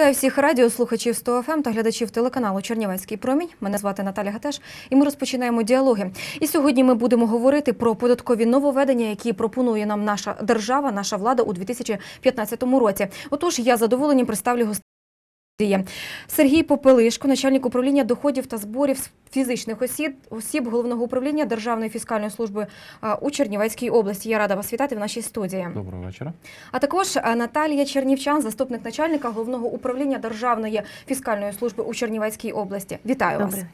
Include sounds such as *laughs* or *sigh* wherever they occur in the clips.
Вітаю всіх радіослухачів 100 ФМ та глядачів телеканалу Чернівецький промінь. Мене звати Наталя Гатеш, і ми розпочинаємо діалоги. І сьогодні ми будемо говорити про податкові нововведення, які пропонує нам наша держава, наша влада у 2015 році. Отож, я задоволенням представлю. Сергій Попелишко, начальник управління доходів та зборів фізичних осіб, осіб головного управління Державної фіскальної служби у Чернівецькій області. Я рада вас вітати в нашій студії. Доброго вечора. А також Наталія Чернівчан, заступник начальника головного управління Державної фіскальної служби у Чернівецькій області. Вітаю вас. Добре.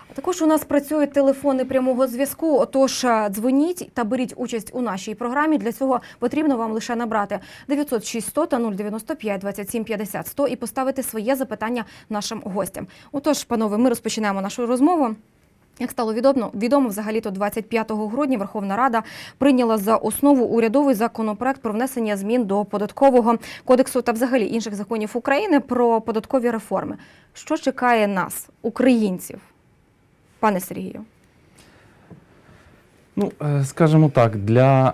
А Також у нас працюють телефони прямого зв'язку. Отож, е, дзвоніть та беріть участь у нашій програмі. Для цього потрібно вам лише набрати 906 100 та 095 27 50 100 і поставити своє запитання нашим гостям. Отож, панове, ми розпочинаємо нашу розмову. Як стало відомо, відомо взагалі-то 25 грудня Верховна Рада прийняла за основу урядовий законопроект про внесення змін до податкового кодексу та взагалі інших законів України про податкові реформи. Що чекає нас, українців, пане Сергію? Ну, е, скажімо так, для е,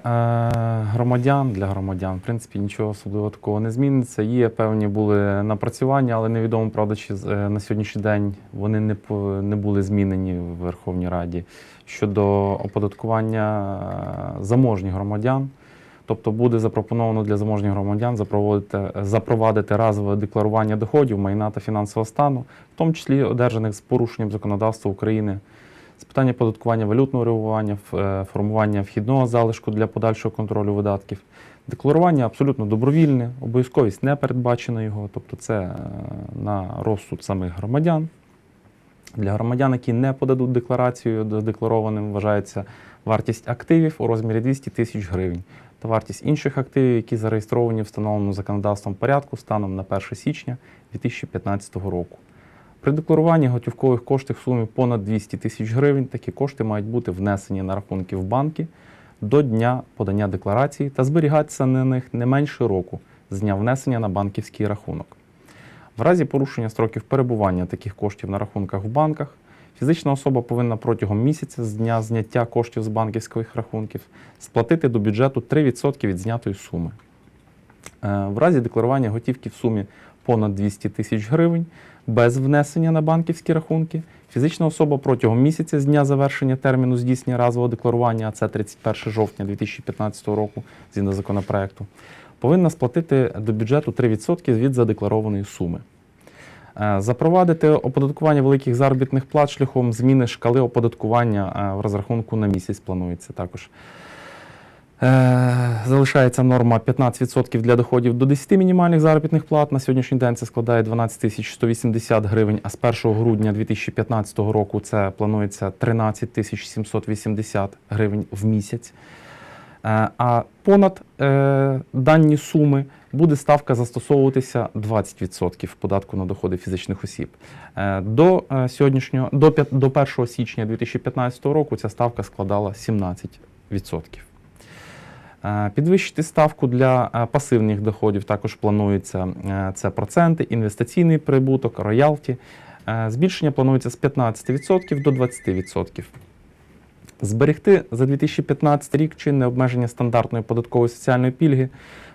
громадян, для громадян, в принципі, нічого особливо такого не зміниться. Є певні були напрацювання, але невідомо, правда, чи е, на сьогоднішній день вони не, не були змінені в Верховній Раді щодо оподаткування заможніх громадян. Тобто буде запропоновано для заможніх громадян запровадити, разове декларування доходів, майна та фінансового стану, в тому числі одержаних з порушенням законодавства України з питання податкування валютного реагування, е, формування вхідного залишку для подальшого контролю видатків. Декларування абсолютно добровільне, обов'язковість не передбачена його, тобто це е, на розсуд самих громадян. Для громадян, які не подадуть декларацію декларованим, вважається вартість активів у розмірі 200 тисяч гривень та вартість інших активів, які зареєстровані встановленому законодавством порядку станом на 1 січня 2015 року. При декларуванні готівкових коштів в сумі понад 200 тисяч гривень такі кошти мають бути внесені на рахунки в банки до дня подання декларації та зберігатися на них не менше року з дня внесення на банківський рахунок. В разі порушення строків перебування таких коштів на рахунках в банках, фізична особа повинна протягом місяця з дня зняття коштів з банківських рахунків сплатити до бюджету 3% від знятої суми. Е, В разі декларування готівки в сумі понад 200 тисяч гривень без внесення на банківські рахунки, фізична особа протягом місяця з дня завершення терміну здійснення разового декларування, а це 31 жовтня 2015 року, згідно законопроекту, повинна сплатити до бюджету 3% від задекларованої суми. Е, Запровадити оподаткування великих заробітних плат шляхом зміни шкали оподаткування е, в розрахунку на місяць планується також. Е, Залишається норма 15% для доходів до 10 мінімальних заробітних плат. На сьогоднішній день це складає 12 тисяч 180 гривень, а з 1 грудня 2015 року це планується 13 тисяч 780 гривень в місяць. Е, А понад е, дані суми буде ставка застосовуватися 20% податку на доходи фізичних осіб. Е, До сьогоднішнього до, 1 січня 2015 року ця ставка складала 17%. Е, Підвищити ставку для пасивних доходів також планується це проценти, інвестиційний прибуток, роялті. Збільшення планується з 15% до 20%. Зберегти за 2015 рік чинне обмеження стандартної податкової соціальної пільги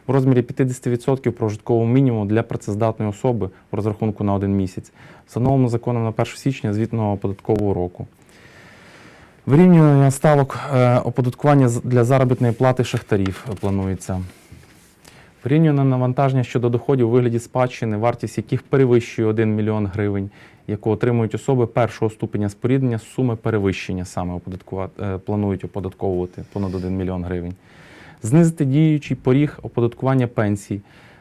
в розмірі 50% прожиткового мінімуму для працездатної особи в розрахунку на один місяць, встановлено законом на 1 січня звітного податкового року. Вирівнювання ставок е, оподаткування для заробітної плати шахтарів планується. Вирівнюване навантаження щодо доходів у вигляді спадщини, вартість яких перевищує 1 мільйон гривень, яку отримують особи першого ступеня споріднення з суми перевищення саме оподаткувати, е, планують оподатковувати понад 1 мільйон гривень. Знизити діючий поріг оподаткування пенсій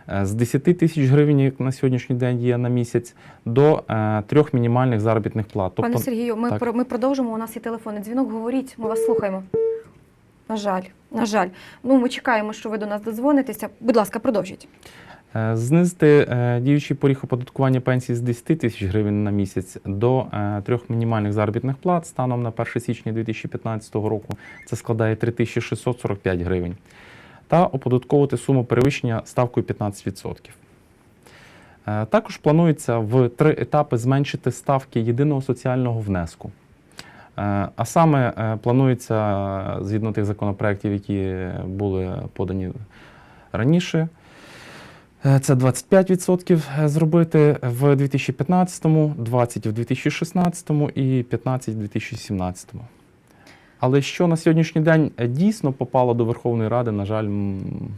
е, з 10 тисяч гривень, як на сьогоднішній день є на місяць, до е, трьох мінімальних заробітних плат. Пане Сергію, ми, так. про- ми продовжимо. У нас є телефонний дзвінок. Говоріть, ми вас слухаємо. На жаль, на жаль. Ну, ми чекаємо, що ви до нас додзвонитеся. Будь ласка, продовжіть. Е, Знизити е, діючий поріг оподаткування пенсій з 10 тисяч гривень на місяць до е, трьох мінімальних заробітних плат станом на 1 січня 2015 року. Це складає 3645 гривень. Та оподатковувати суму перевищення ставкою 15%. Е, Також планується в три етапи зменшити ставки єдиного соціального внеску. А саме планується, згідно тих законопроєктів, які були подані раніше, Це 25% зробити в 2015, 20 в 2016 і 15 в 2017. Але що на сьогоднішній день е, дійсно попало до Верховної Ради, на жаль,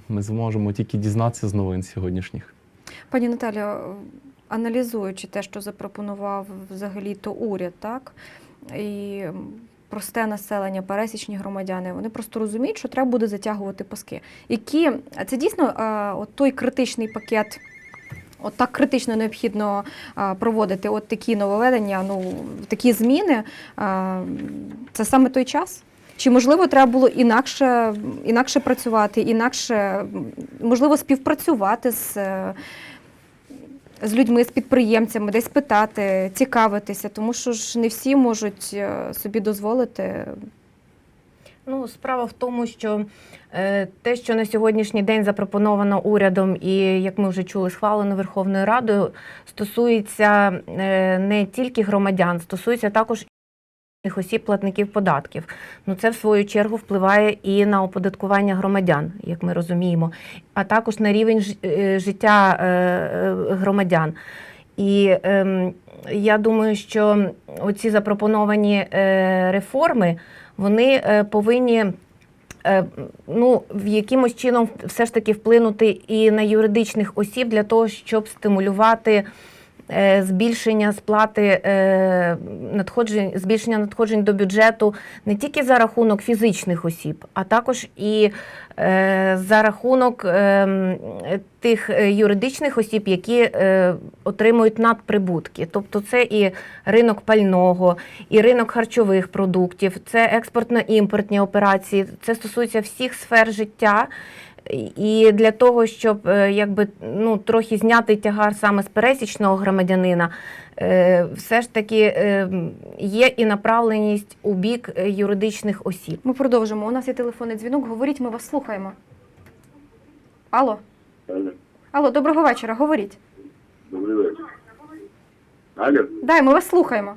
ми зможемо тільки дізнатися з новин сьогоднішніх. Пані Наталя, аналізуючи те, що запропонував взагалі то уряд, так і просте населення, пересічні громадяни, вони просто розуміють, що треба буде затягувати паски. Які це дійсно е, от той критичний пакет. От так критично необхідно а, проводити от такі нововведення, ну такі зміни. А, це саме той час? Чи можливо треба було інакше, інакше працювати, інакше можливо співпрацювати з, е, з людьми, з підприємцями, десь питати, цікавитися, тому що ж не всі можуть е, собі дозволити. Ну, справа в тому, що е, те, що на сьогоднішній день запропоновано урядом, і як ми вже чули, схвалено Верховною Радою, стосується е, не тільки громадян, стосується також осіб платників податків. Ну це в свою чергу впливає і на оподаткування громадян, як ми розуміємо, а також на рівень е, життя е, е, громадян. І ем, я думаю, що оці запропоновані е, реформи вони е, повинні ну, в якимось чином все ж таки вплинути і на юридичних осіб для того, щоб стимулювати збільшення сплати е, надходжень, збільшення надходжень до бюджету не тільки за рахунок фізичних осіб, а також і е, за рахунок е, тих е, юридичних осіб, які е, отримують надприбутки. Тобто це і ринок пального, і ринок харчових продуктів, це експортно-імпортні операції. Це стосується всіх сфер життя. І для того, щоб е, якби ну трохи зняти тягар саме з пересічного громадянина, е, все ж таки е, є і направленість у бік юридичних осіб. Ми продовжимо. У нас є телефонний дзвінок. Говоріть, ми вас слухаємо. Алло, Алло, алло, доброго вечора. Говоріть. добрий вечір. Алло, Дай, ми вас слухаємо.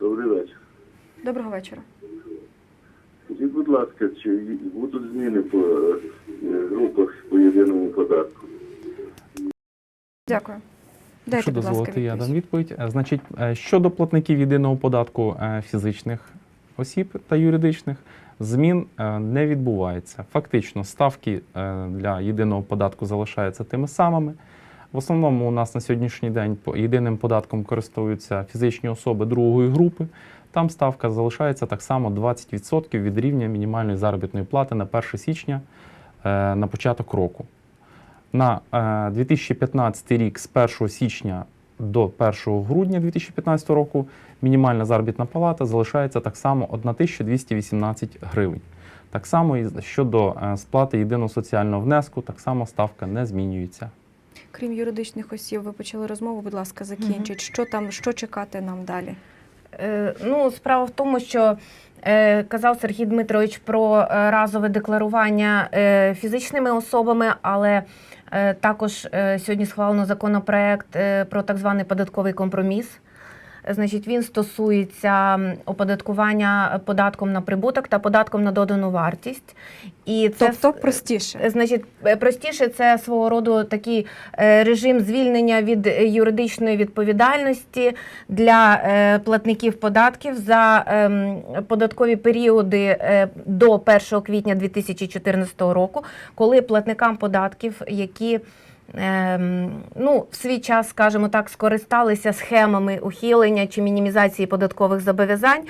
добрий вечір. Доброго вечора. Скажіть, будь ласка, чи будуть зміни по е, групах по єдиному податку? Дякую. Дайте, ласка, дозволите, я дам відповідь. Е, Значить, е, щодо платників єдиного податку е, фізичних осіб та юридичних, змін е, не відбувається. Фактично, ставки е, для єдиного податку залишаються тими самими. В основному у нас на сьогоднішній день єдиним податком користуються фізичні особи другої групи. Там ставка залишається так само 20% від рівня мінімальної заробітної плати на 1 січня е, на початок року. На е, 2015 рік з 1 січня до 1 грудня 2015 року мінімальна заробітна плата залишається так само 1218 гривень. Так само і щодо е, сплати єдиного соціального внеску, так само ставка не змінюється. Крім юридичних осіб, ви почали розмову, будь ласка, закінчіть. Що там, що чекати нам далі? Е, Ну, справа в тому, що е, казав Сергій Дмитрович про е, разове декларування е, фізичними особами, але е, також е, сьогодні схвалено законопроект е, про так званий податковий компроміс. Значить, він стосується оподаткування податком на прибуток та податком на додану вартість. І це Тобто простіше. Е, Значить, е, простіше це свого роду такий е, режим звільнення від юридичної відповідальності для платників податків за ем, податкові періоди до 1 квітня 2014 року, коли платникам податків, які ну, в свій час, скажімо так, скористалися схемами ухилення чи мінімізації податкових зобов'язань.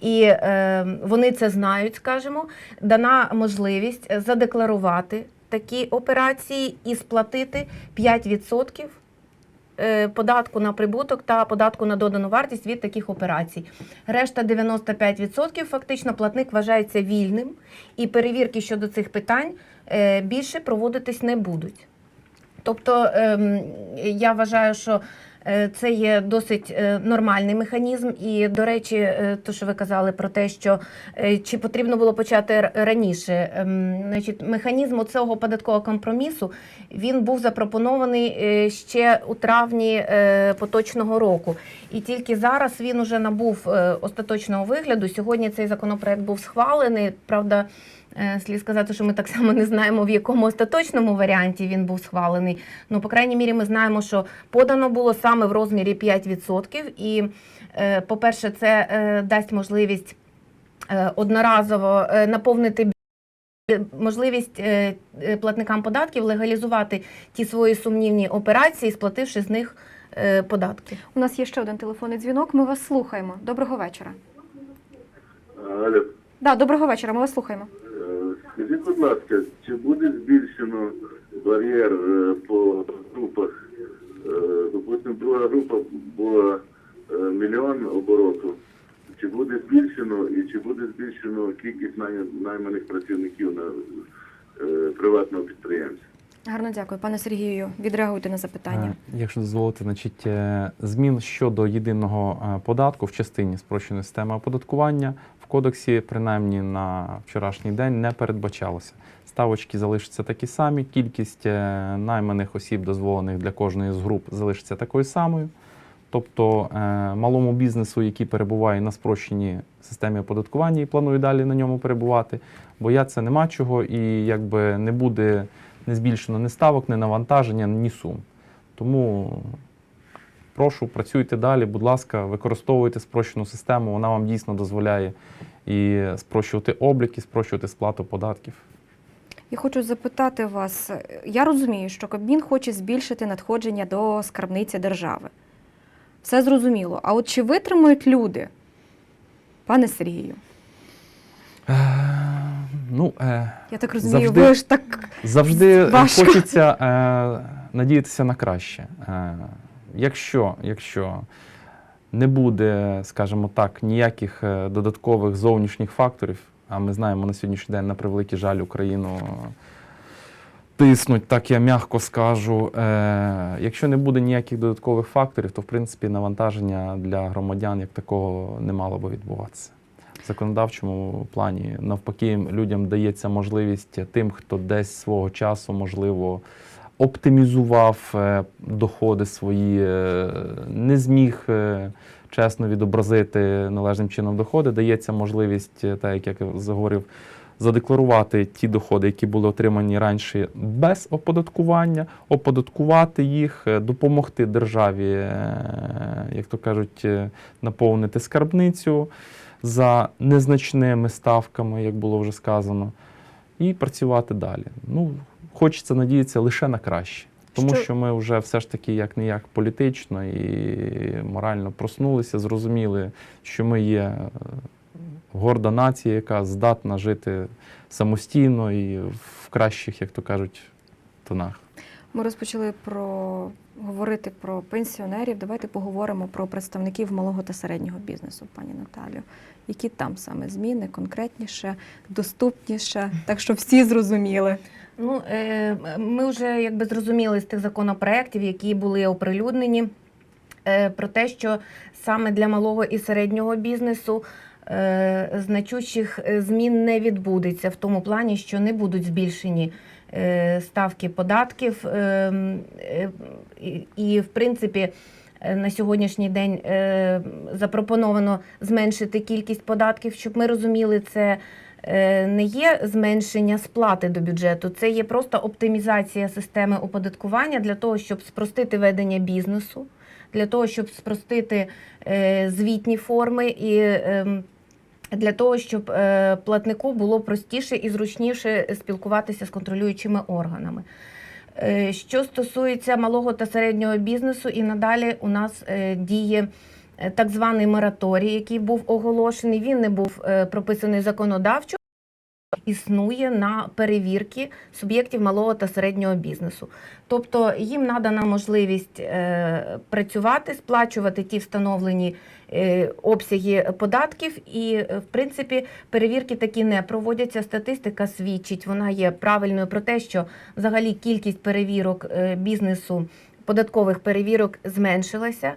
І е, вони це знають, скажімо, дана можливість задекларувати такі операції і сплатити 5% е, податку на прибуток та податку на додану вартість від таких операцій. Решта 95% фактично платник вважається вільним, і перевірки щодо цих питань е, більше проводитись не будуть. Тобто ем, я вважаю, що е, це є досить е, нормальний механізм. І, до речі, е, то, що ви казали про те, що чи потрібно було почати раніше. Ем, Значить, механізм цього податкового компромісу він був запропонований ще у травні поточного року. І тільки зараз він уже набув остаточного вигляду. Сьогодні цей законопроект був схвалений. Правда, Слід сказати, що ми так само не знаємо, в якому остаточному варіанті він був схвалений. Ну, по крайній мірі, ми знаємо, що подано було саме в розмірі 5%. І, е, по-перше, це е, дасть можливість е, одноразово е, наповнити можливість е, е, платникам податків легалізувати ті свої сумнівні операції, сплативши з них е, податки. У нас є ще один телефонний дзвінок. Ми вас слухаємо. Доброго вечора. Алло, Да, доброго вечора. Ми вас слухаємо. Скажіть, будь ласка, чи буде збільшено бар'єр е, по групах? Е, Допустимо, друга група була е, мільйон обороту. Чи буде збільшено і чи буде збільшено кількість найманих працівників на приватного підприємця? Гарно дякую, пане Сергію. Відреагуйте на запитання. Якщо дозволити, значить змін щодо єдиного податку в частині спрощеної системи оподаткування кодексі, принаймні на вчорашній день, не передбачалося. Ставочки залишаться такі самі. Кількість е, найманих осіб, дозволених для кожної з груп, залишиться такою самою. Тобто е, малому бізнесу, який перебуває на спрощеній системі оподаткування і планує далі на ньому перебувати, бояться нема чого, і якби не буде не збільшено ні ставок, ні навантаження, ні сум. Тому прошу, працюйте далі, будь ласка, використовуйте спрощену систему, вона вам дійсно дозволяє і спрощувати облік, і спрощувати сплату податків. Я хочу запитати вас. Я розумію, що Кабмін хоче збільшити надходження до скарбниці держави. Все зрозуміло. А от чи витримують люди, пане Сергію? Е, ну, е, Я так розумію, Завжди- ви ж так Завжди Важко. хочеться е, надіятися на краще. Е, якщо, якщо не буде, скажімо так, ніяких е, додаткових зовнішніх факторів, а ми знаємо на сьогоднішній день, на превеликий жаль, Україну тиснуть, так я м'яко скажу. Е, якщо не буде ніяких додаткових факторів, то в принципі навантаження для громадян як такого не мало би відбуватися. В законодавчому плані навпаки людям дається можливість тим, хто десь свого часу, можливо, оптимізував е, доходи свої, е, не зміг е, чесно відобразити належним чином доходи, дається можливість, так як я заговорив, задекларувати ті доходи, які були отримані раніше без оподаткування, оподаткувати їх, допомогти державі, як то кажуть, наповнити скарбницю за незначними ставками, як було вже сказано, і працювати далі. Ну, хочеться надіятися лише на краще. Тому Що- що ми вже все ж таки як не як політично і морально проснулися, зрозуміли, що ми є е, горда нація, яка здатна жити самостійно і в кращих, як то кажуть, тонах. Ми розпочали про говорити про пенсіонерів. Давайте поговоримо про представників малого та середнього бізнесу, пані Наталію. Які там саме зміни, конкретніше, доступніше, так що всі зрозуміли. Ну, е, ми вже якби зрозуміли з тих законопроєктів, які були оприлюднені, е, про те, що саме для малого і середнього бізнесу е, значущих е, змін не відбудеться в тому плані, що не будуть збільшені ставки податків. е, е, і- в принципі, е, на сьогоднішній день е, запропоновано зменшити кількість податків, щоб ми розуміли це е, не є зменшення сплати до бюджету, це є просто оптимізація системи оподаткування для того, щоб спростити ведення бізнесу, для того, щоб спростити е, звітні форми і ем, для того, щоб е, платнику було простіше і зручніше спілкуватися з контролюючими органами. Е, Що стосується малого та середнього бізнесу, і надалі у нас е, діє так званий мораторій, який був оголошений. Він не був прописаний законодавчо. Існує на перевірки суб'єктів малого та середнього бізнесу. Тобто їм надана можливість працювати, сплачувати ті встановлені обсяги податків, і, е, в принципі, перевірки такі не проводяться. Статистика свідчить, вона є правильною про те, що взагалі кількість перевірок е, бізнесу, податкових перевірок зменшилася.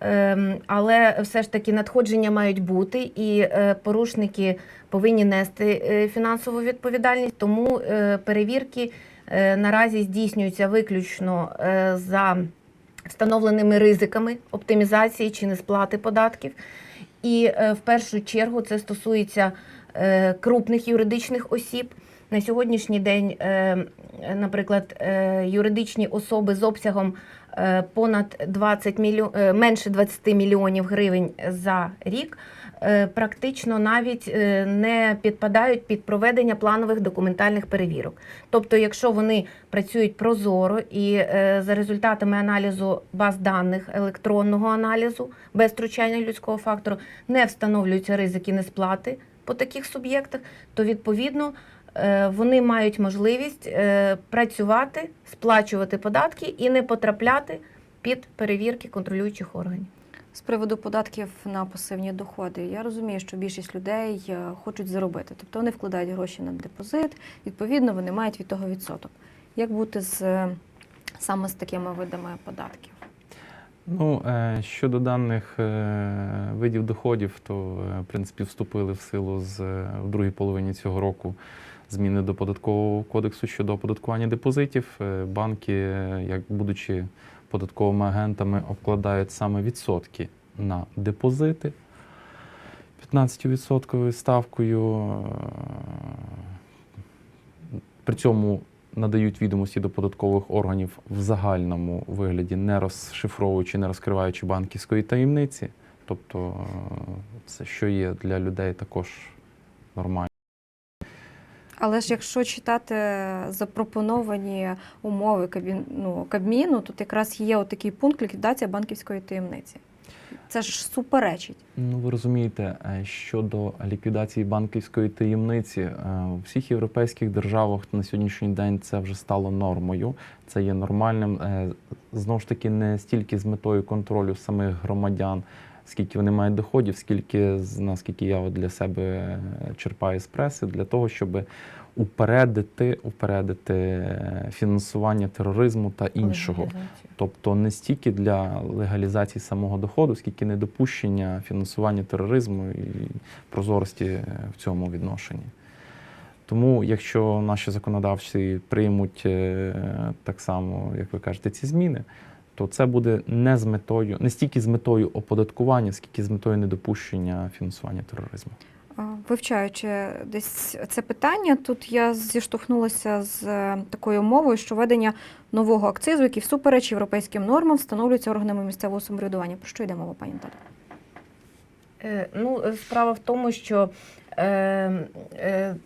Ем, Але все ж таки надходження мають бути, і е, порушники повинні нести е, фінансову відповідальність. Тому е, перевірки е, наразі здійснюються виключно е, за встановленими ризиками оптимізації чи несплати податків. І е, в першу чергу це стосується е, крупних юридичних осіб. На сьогоднішній день, е, наприклад, юридичні особи з обсягом понад 20 мільйон, менше 20 мільйонів гривень за рік практично навіть е, не підпадають під проведення планових документальних перевірок. Тобто, якщо вони працюють прозоро і е, за результатами аналізу баз даних електронного аналізу без втручання людського фактору не встановлюються ризики несплати по таких суб'єктах, то відповідно е, вони мають можливість е, працювати, сплачувати податки і не потрапляти під перевірки контролюючих органів. З приводу податків на пасивні доходи, я розумію, що більшість людей е, хочуть заробити, тобто вони вкладають гроші на депозит, відповідно, вони мають від того відсоток. Як бути з е, саме з такими видами податків? Ну, е, щодо даних видів доходів, то в принципі вступили в силу з в другій половині цього року зміни до податкового кодексу щодо оподаткування депозитів. Банки, як будучи податковими агентами, обкладають саме відсотки на депозити 15% ставкою. Е, При цьому надають відомості до податкових органів в загальному вигляді, не розшифровуючи, не розкриваючи банківської таємниці. Тобто е, це що є для людей також нормально. Але ж якщо читати запропоновані умови Кабін, ну, Кабміну, тут якраз є отакий пункт ліквідація банківської таємниці. Це ж суперечить. Ну, ви розумієте, е, щодо ліквідації банківської таємниці, е, у всіх європейських державах на сьогоднішній день це вже стало нормою. Це є нормальним. Е, Знову ж таки, не стільки з метою контролю самих громадян, скільки вони мають доходів, скільки наскільки я от для себе черпаю з преси, для того, щоб упередити, упередити е, фінансування тероризму та іншого. Тобто не стільки для легалізації самого доходу, скільки недопущення фінансування тероризму і прозорості е, в цьому відношенні. Тому, якщо наші законодавці приймуть е, так само, як ви кажете, ці зміни, то це буде не з метою, не стільки з метою оподаткування, скільки з метою недопущення фінансування тероризму. Вивчаючи десь це питання, тут я зіштовхнулася з е, такою мовою, що введення нового акцизу, який всупереч європейським нормам встановлюється органами місцевого самоврядування. Про що йде мова, пані Наталі? Е, Ну, е, справа в тому, що е, е,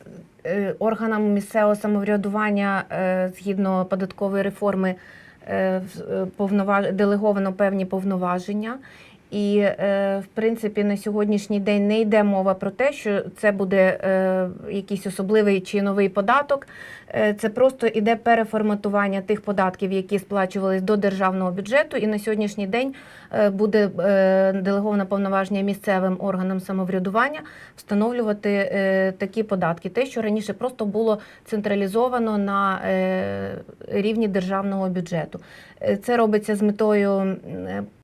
е, органам місцевого самоврядування е, згідно податкової реформи е, е, делеговано певні повноваження. І, е, в принципі, на сьогоднішній день не йде мова про те, що це буде е, якийсь особливий чи новий податок. Е, Це просто іде переформатування тих податків, які сплачувались до державного бюджету. І на сьогоднішній день буде делеговане повноваження місцевим органам самоврядування встановлювати такі податки. Те, що раніше просто було централізовано на рівні державного бюджету. Це робиться з метою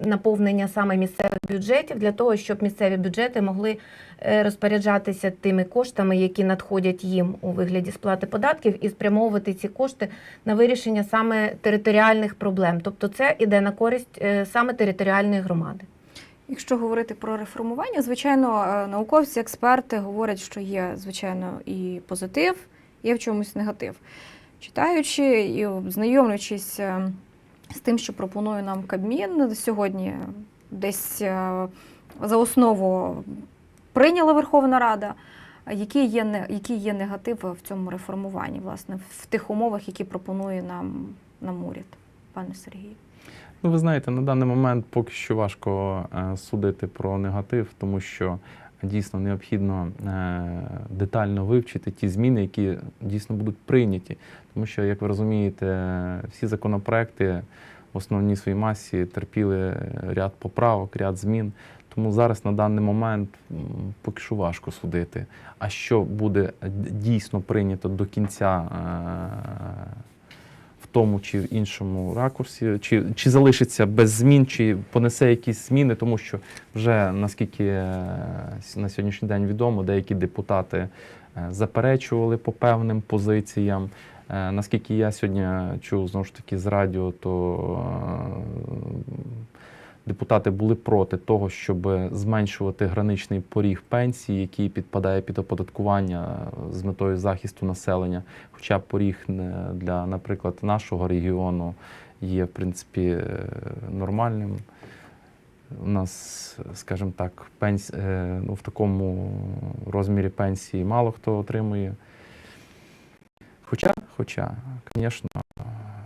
наповнення саме місцевих бюджетів для того, щоб місцеві бюджети могли е, розпоряджатися тими коштами, які надходять їм у вигляді сплати податків, і спрямовувати ці кошти на вирішення саме територіальних проблем. Тобто, це іде на користь е, саме територіальної громади. Якщо говорити про реформування, звичайно, е, науковці, експерти говорять, що є, звичайно, і позитив, є в чомусь негатив. Читаючи і знайомлячись з тим, що пропонує нам Кабмін сьогодні, десь е, за основу прийняла Верховна Рада. Який є, який є негатив в цьому реформуванні, власне, в тих умовах, які пропонує нам, нам уряд, пане Сергію? Ну, ви знаєте, на даний момент поки що важко е, судити про негатив, тому що дійсно необхідно е, детально вивчити ті зміни, які дійсно будуть прийняті. Тому що, як ви розумієте, всі законопроекти в основній своїй масі терпіли ряд поправок, ряд змін. Тому зараз на даний момент поки що важко судити. А що буде дійсно прийнято до кінця е, в тому чи в іншому ракурсі, чи, чи залишиться без змін, чи понесе якісь зміни, тому що вже наскільки е, на сьогоднішній день відомо, деякі депутати е, заперечували по певним позиціям. Е, Наскільки я сьогодні чув знову ж таки з радіо, то е, депутати були проти того, щоб зменшувати граничний поріг пенсії, який підпадає під оподаткування з метою захисту населення. Хоча поріг для, наприклад, нашого регіону є в принципі е, нормальним. У нас, скажімо так, пенс... е, ну, в такому розмірі пенсії мало хто отримує. Хоча, хоча, звісно,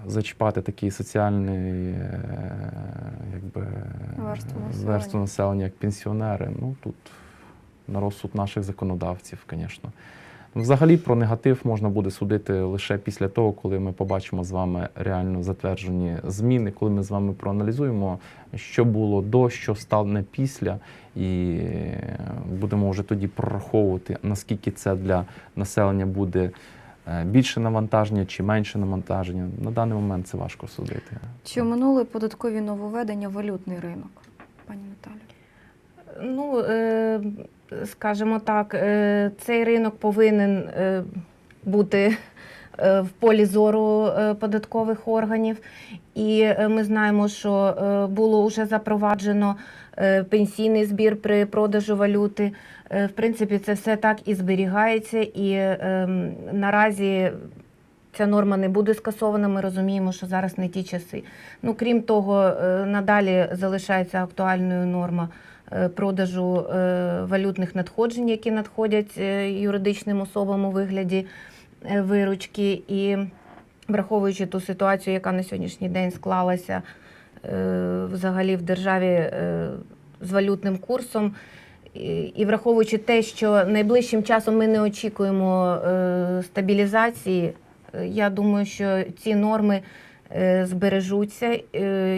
зачіпати такий соціальний е, якби, Верству населення. верству населення, як пенсіонери, ну тут на розсуд наших законодавців, звісно. Взагалі про негатив можна буде судити лише після того, коли ми побачимо з вами реально затверджені зміни, коли ми з вами проаналізуємо, що було до, що стане після, і будемо вже тоді прораховувати, наскільки це для населення буде е, більше навантаження чи менше навантаження. На даний момент це важко судити. Чи оминули податкові нововведення валютний ринок, пані Наталю? Ну, е, скажімо так, е, цей ринок повинен е, бути е, в полі зору е, податкових органів. І е, ми знаємо, що е, було вже запроваджено е, пенсійний збір при продажу валюти. Е, В принципі, це все так і зберігається. І е, наразі ця норма не буде скасована. Ми розуміємо, що зараз не ті часи. Ну, крім того, е, надалі залишається актуальною норма е, продажу валютних надходжень, які надходять юридичним особам у вигляді виручки. І враховуючи ту ситуацію, яка на сьогоднішній день склалася взагалі в державі з валютним курсом. І враховуючи те, що найближчим часом ми не очікуємо е, стабілізації, е, я думаю, що ці норми е, збережуться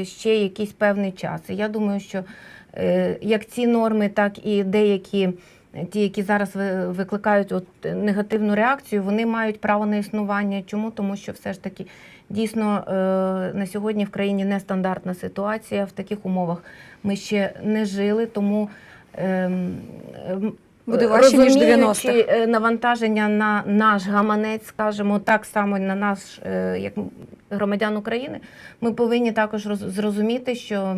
ще якийсь певний час. І я думаю, що як ці норми, так і деякі, ті, які зараз викликають от негативну реакцію, вони мають право на існування. Чому? Тому що все ж таки дійсно на сьогодні в країні нестандартна ситуація. В таких умовах ми ще не жили, тому. Ем, ем, Буде важче, ніж 90-х. е, навантаження на наш гаманець, скажімо, так само на наш, е, як громадян України, ми повинні також зрозуміти, що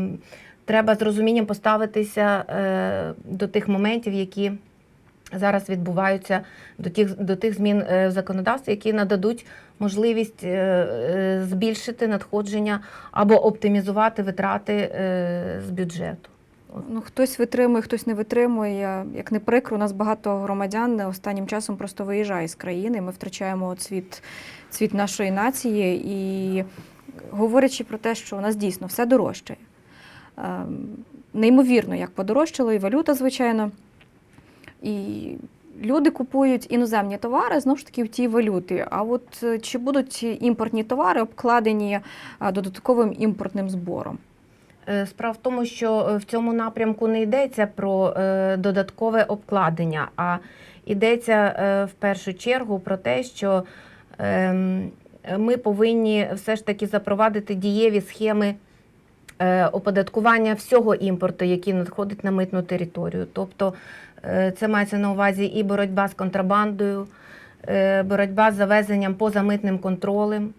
треба з розумінням поставитися е, до тих моментів, які зараз відбуваються, до тих, до тих змін в законодавстві, які нададуть можливість збільшити надходження або оптимізувати витрати з бюджету. Ну, хтось витримує, хтось не витримує. Як не прикро, у нас багато громадян останнім часом просто виїжджає з країни. Ми втрачаємо цвіт, цвіт нашої нації. І говорячи про те, що у нас дійсно все дорожчає. Ем, Неймовірно, як подорожчало, і валюта, звичайно. І люди купують іноземні товари знову ж таки в тій валюті. А от е, чи будуть імпортні товари обкладені додатковим імпортним збором? Е, Справа в тому, що е, в цьому напрямку не йдеться про е, додаткове обкладення, а йдеться в першу чергу про те, що ем, ми повинні все ж таки запровадити дієві схеми оподаткування всього імпорту, який надходить на митну територію. Тобто це мається на увазі і боротьба з контрабандою, боротьба з завезенням поза митним контролем.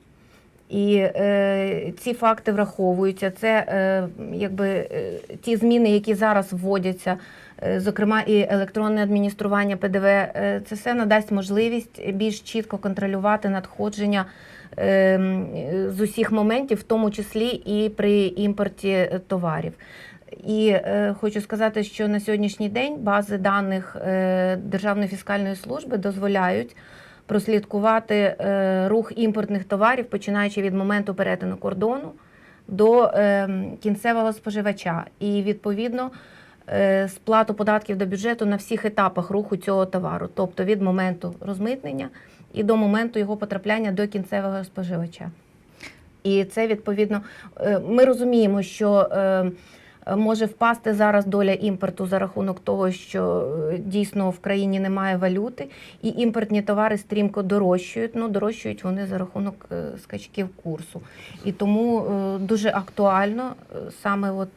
І е, ці факти враховуються. Це е, якби е, ті зміни, які зараз вводяться, е, зокрема і електронне адміністрування ПДВ, е, це все надасть можливість більш чітко контролювати надходження е, з усіх моментів, в тому числі і при імпорті е, товарів. І е, хочу сказати, що на сьогоднішній день бази даних е, Державної фіскальної служби дозволяють прослідкувати е, рух імпортних товарів, починаючи від моменту перетину кордону до е, кінцевого споживача. І відповідно е, сплату податків до бюджету на всіх етапах руху цього товару, тобто від моменту розмитнення і до моменту його потрапляння до кінцевого споживача. І це відповідно ми розуміємо, що може впасти зараз доля імпорту за рахунок того, що е, дійсно в країні немає валюти, і імпортні товари стрімко дорожчають. Ну дорожчають вони за рахунок е, скачків курсу. І тому е, дуже актуально саме от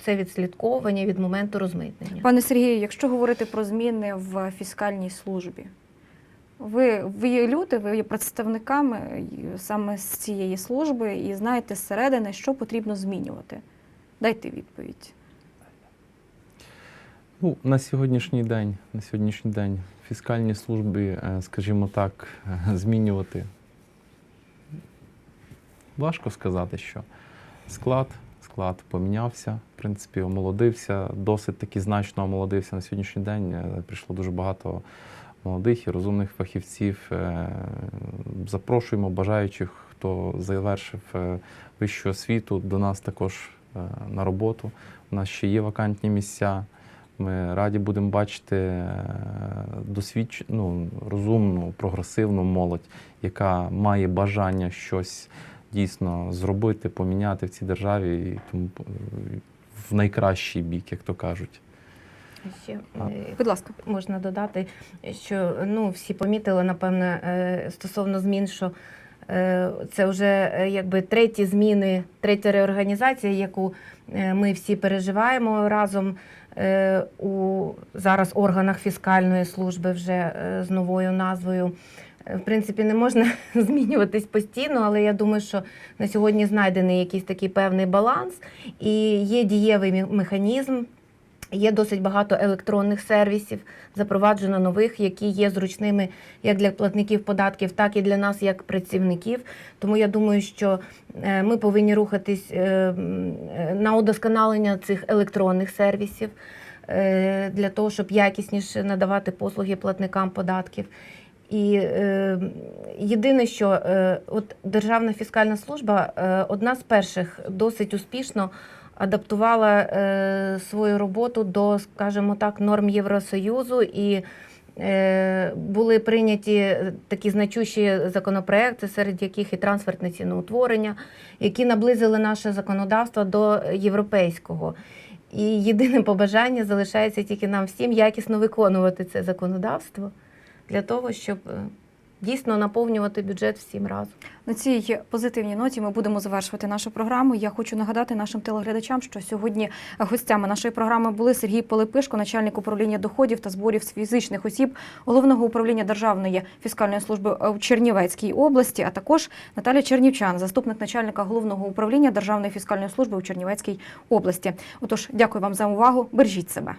це відслідковування від моменту розмитнення. Пане Сергію, якщо говорити про зміни в фіскальній службі, ви, ви є люди, ви є представниками саме з цієї служби і знаєте зсередини, що потрібно змінювати. Дайте відповідь. Ну, на сьогоднішній день, на сьогоднішній день фіскальні служби, е, скажімо так, е, змінювати. Важко сказати, що склад, склад помінявся, в принципі, омолодився, досить таки значно омолодився на сьогоднішній день. Е, Прийшло дуже багато молодих і розумних фахівців. Запрошуємо бажаючих, хто завершив вищу освіту, до нас також на роботу. У нас ще є вакантні місця. Ми раді будемо бачити е, досвідч... ну, розумну, прогресивну молодь, яка має бажання щось дійсно зробити, поміняти в цій державі і тому е, в найкращий бік, як то кажуть. Ще е, Будь ласка. можна додати, що ну, всі помітили, напевне, е, стосовно змін, що е, це вже е, якби треті зміни, третя реорганізація, яку е, ми всі переживаємо разом е, у зараз органах фіскальної служби вже е, з новою назвою. Е, В принципі, не можна *laughs* змінюватись постійно, але я думаю, що на сьогодні знайдений якийсь такий певний баланс і є дієвий механізм. Є досить багато електронних сервісів, запроваджено нових, які є зручними як для платників податків, так і для нас, як працівників. Тому я думаю, що е, ми повинні рухатись е, е, на удосконалення цих електронних сервісів для того, щоб якісніше надавати послуги платникам податків. І єдине, що от Державна фіскальна служба одна з перших досить успішно адаптувала е, свою роботу до, скажімо так, норм Євросоюзу і е, були прийняті такі значущі законопроекти, серед яких і трансфертне ціноутворення, які наблизили наше законодавство до європейського. І єдине побажання залишається тільки нам всім якісно виконувати це законодавство для того, щоб е, дійсно наповнювати бюджет всім разом. На цій позитивній ноті ми будемо завершувати нашу програму. Я хочу нагадати нашим телеглядачам, що сьогодні гостями нашої програми були Сергій Пилипишко, начальник управління доходів та зборів з фізичних осіб головного управління Державної фіскальної служби у Чернівецькій області, а також Наталя Чернівчан, заступник начальника головного управління Державної фіскальної служби у Чернівецькій області. Отож, дякую вам за увагу. Бережіть себе.